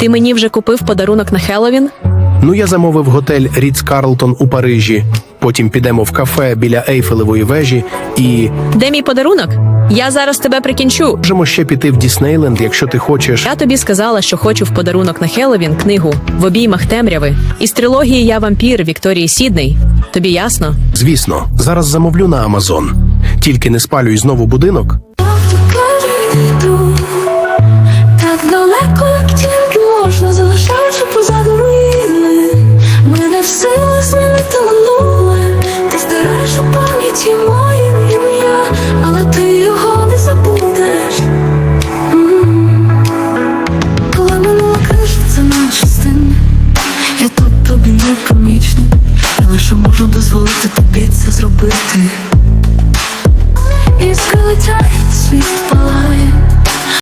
Ти мені вже купив подарунок на Хеллоуін? Ну, я замовив готель Ріц Карлтон у Парижі. Потім підемо в кафе біля Ейфелевої вежі і Де мій подарунок? Я зараз тебе прикінчу. можемо ще піти в Діснейленд, якщо ти хочеш. Я тобі сказала, що хочу в подарунок на Хеллоуін книгу в обіймах темряви із трилогії Я вампір Вікторії Сідней. Тобі ясно? Звісно, зараз замовлю на Амазон. Тільки не спалюй знову будинок. сила змінити минуле, ти збереш у пам'яті моє ім'я, але ти його не забудеш. коли мене Коли це крижиться на частини, я тут тобі не помічна, я лише можу дозволити тобі це зробити. І скрилетять світ